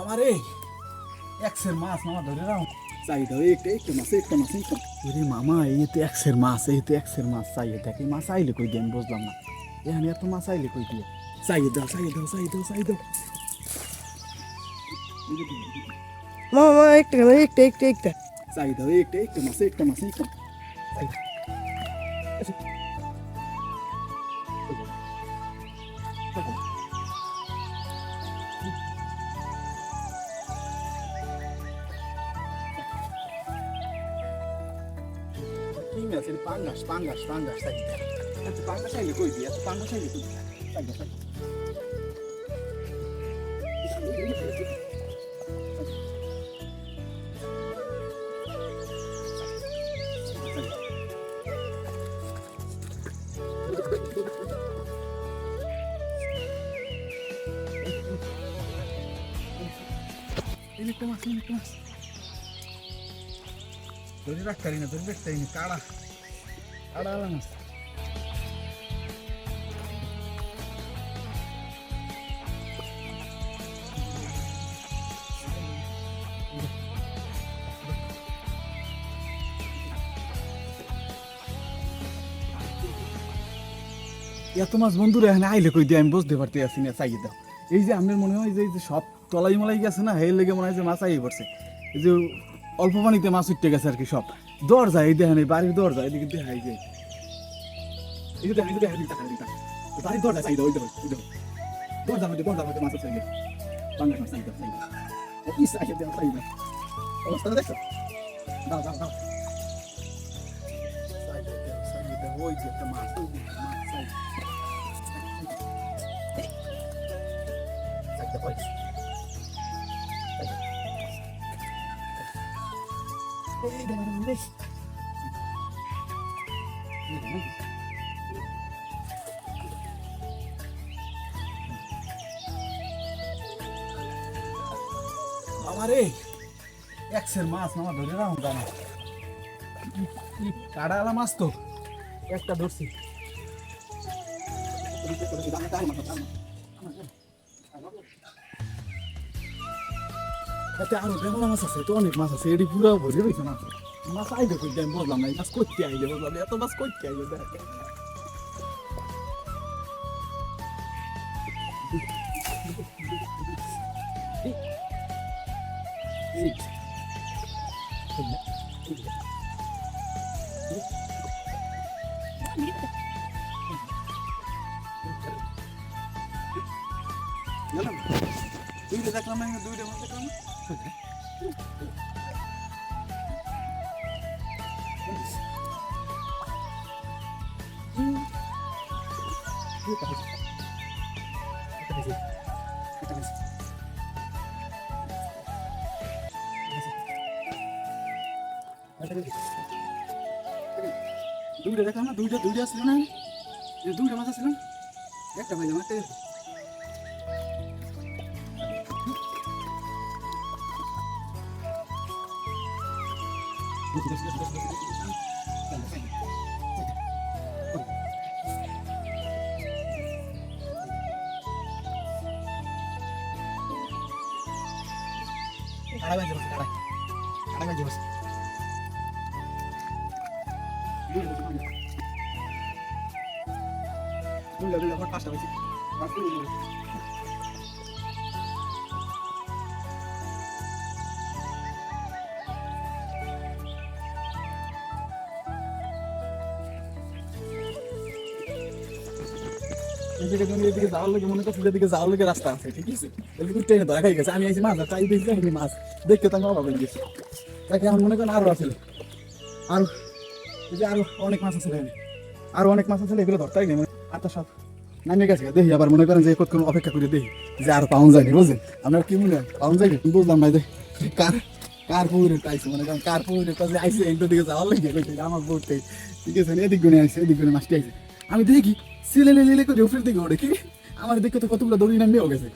আমারে একশের মাছ মামা ধরে রাও। চাই দাও একটা একটা মাছ একটা মাছ একটা। ওরে মামা এই তো একশের মাছ এই তো একশের মাছ চাইয়ে দেখে মাছ আইলে কই দিয়ে আমি বুঝলাম না। এখানে এত মাছ আইলে কই দিয়ে চাইয়ে দাও চাইয়ে দাও চাইয়ে দাও চাইয়ে দাও। मामा मामा एकटे घाला एकटे एकटे एकटे चागित एकटे एकटे मासे एकटा मासे एकटा Ele pangas, pangas, pangas, tá aqui. Esse pangas é ele coisinha, esse pangas é ele coisinha. Tá aqui, tá aqui. দিয়ে চাই দাও, চাই দাও। এই একটা মাছ এই একটা মাছ ধরে রাখতে পারি না ধরে রাখতে পারি না কাড়া কাড়া আলা মাছ এত মাছ বন্ধুরা এখানে আইলে কই দিয়ে আমি বুঝতে পারতে আসি না চাইয়ে দাও এই যে আপনার মনে হয় যে এই যে সব তলাই মলাই গেছে না হের লেগে মনে হয় যে মাছ আই পড়ছে। এই যে অল্প পানিতে মাছ উঠতে গেছে আর কি সব। দরজা, এই দেখেন এই বাড়ির দরজা, এদিকে দেখাই যে। বাড়ির চাই দাও ওই দেখো আমারে একশের মাছ মামা ধরে রাখুন দানা কাড়ালা মাছ তো? একটা ধরছি। এতে আরও বেগুলা মাছ আছে, তো অনেক মাছ আছে, এটি পুরো ভরে রয়েছে না। মাছ আইলে কই আমি বুঝলাম না মাছ করতে আইলে, বুঝলাম এত মাছ করতে আইলে, দেখ। দেখলাম দুইটা মাছ দেখলাম দুইটা দেখলাম না দুইটা দুইটা আসছিল না এই দুইটা মাছ kadang aja mas kadang kadang aja mas. Dulu, dulu, dulu, pas, pas, pas, pas, এদিকে যাওয়ার মনে যাওয়ার রাস্তা আছে, ঠিক আছে? গেছে, আমি মাছ মাছ। তো মনে আছে। আরও এই যে অনেক মাছ আছে অনেক মাছ এগুলো ধরতাই নেই আর তো সব গেছে। দেখি আবার মনে করেন যে কতক্ষণ অপেক্ষা করে দেখি, যে আর পাউন যায়নি, বুঝলেন? আপনার কি মনে হয় পাউন যায়নি? বুঝলাম না কার কার পুকুরে পাইছে, মনে করেন কার পুকুরে কাছে আইসে একটু দিকে যাওয়ার লাগে আমার বলতে ঠিক আছে, এদিক গুনে আইসে এদিক গুনে মাছটি আইসে আমি দেখি সিলে লিলে করে উপরের দিকে ওড়ে কি আমার দেখে তো কতগুলো দড়ি নামিয়েও গেছে।